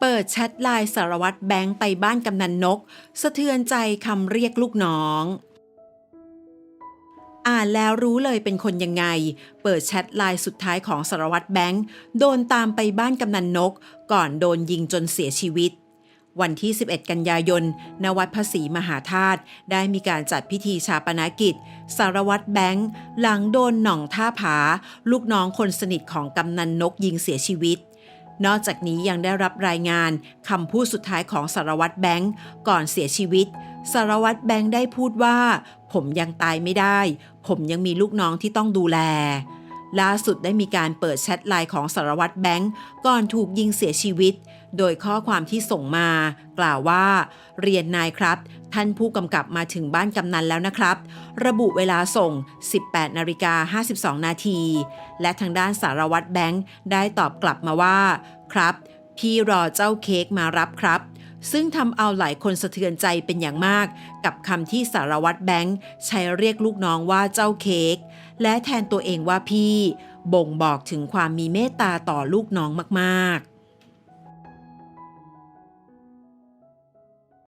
เปิดแชทไลน์สารวัตรแบงค์ไปบ้านกำนันนก สะเทือนใจคำเรียกลูกน้อง อ่านแล้วรู้เลยเป็นคนยังไง เปิดแชทไลน์สุดท้ายของสารวัตรแบงค์โดนตามไปบ้านกำนันนก ก่อนโดนยิงจนเสียชีวิต วันที่ 11 กันยายน ณ วัดภาษีมหาธาตุได้มีการจัดพิธีชาปนกิจ สารวัตรแบงค์หลังโดนหน่องท่าผา ลูกน้องคนสนิทของกำนันนกยิงเสียชีวิต นอกจากนี้ยังได้รับรายงานคำพูดสุดท้ายของสารวัตรแบงค์ก่อนเสียชีวิต สารวัตรแบงค์ได้พูดว่า ผมยังตายไม่ได้ ผมยังมีลูกน้องที่ต้องดูแล ล่าสุดได้มีการเปิดแชทไลน์ของสารวัตรแบงค์ก่อนถูกยิงเสียชีวิต โดยข้อความที่ส่งมา กล่าวว่า เรียนนายครับ ท่านผู้กำกับมาถึงบ้านกำนันแล้วนะครับ ระบุเวลาส่ง 18นาฬิกา52 นาที และทางด้านสารวัตรแบงค์ได้ตอบกลับมาว่า ครับ พี่รอเจ้าเค้กมารับครับซึ่งทำเอาหลายคนสะเทือนใจเป็นอย่างมาก กับคำที่สารวัตรแบงค์ใช้เรียกลูกน้องว่าเจ้าเค้ก และแทนตัวเองว่าพี่ บ่งบอกถึงความมีเมตตาต่อลูกน้องมากๆ